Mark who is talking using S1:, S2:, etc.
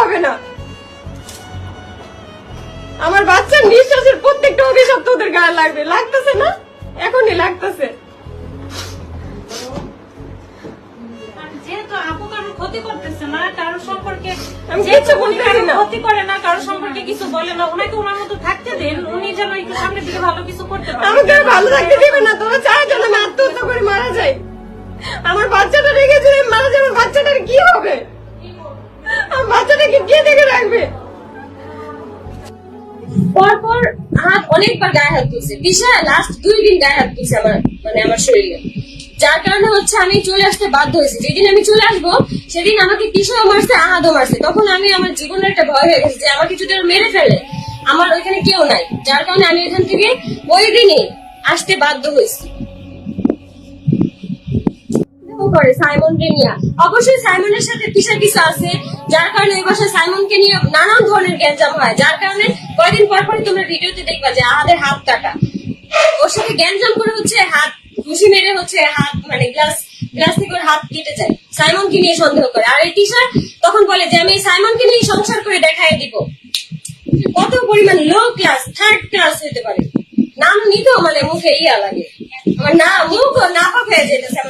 S1: হবে না। আমার বাচ্চার নিঃশ্বাসের প্রত্যেকটা অভিশাপ তোদের গায়ে লাগবে। লাগতেছে না? এখনই লাগতেছে।
S2: ক্ষতি করতেছে না কারোর সম্পর্কে। ক্ষতি করে না কারোর সম্পর্কে কিছু বলে না ওনাকে ওনার মতো থাকতে দেন উনি যেন একটু সামনের দিকে ভালো কিছু করতে
S1: আমাকে আর ভালো থাকতে দিবে না। তোরা আমি আত্মহত্যা করে মারা যাই। আমার বাচ্চাটা রেখে যদি মারা যাই আমার বাচ্চাটার কি হবে? দেখে রাখবে।
S3: পরপর হাত অনেকবার গায়ে হাত দিশা লাস্ট দুই দিন গায়ে হাত আমার মানে আমার শরীরে। যার কারণে হচ্ছে আমি চলে আসতে বাধ্য হয়েছি। যেদিন আমি চলে আসব, সেদিন আমাকে কিশোর মারছে, আহাদও মারছে। তখন আমি আমার জীবনের একটা ভয় হয়ে গেছে যে আমাকে যদি মেরে ফেলে, আমার ওইখানে কেউ নাই। যার কারণে আমি ওইখান থেকে ওই দিনই আসতে বাধ্য হয়েছি। করে সাইমন কে নিয়ে। অবশ্যই সাইমনের সাথে কিসের কিছু আছে? যার কারণে এই বছর সাইমনকে নিয়ে নানান ধরনের গ্যাঞ্জাম হয়। যার কারণে কয়দিন পর পরই তোমরা ভিডিওতে দেখবা যে আমাদের হাত কাটা। ওর সাথে গ্যাঞ্জাম করে হচ্ছে হাত ঘুষি মেরে হচ্ছে হাত মানে গ্লাস গ্লাস থেকে হাত কেটে যায়। সাইমনকে নিয়ে সন্দেহ করে। আর এই টিচার তখন বলে যে, আমি এই সাইমনকে নিয়ে সংসার করে দেখাই দিব। কত পরিমাণ লো ক্লাস থার্ড ক্লাস হতে পারে। নাম নিতেও মানে মুখে ইয়া লাগে। আমার না মুখ না পাক হয়ে যেতেছে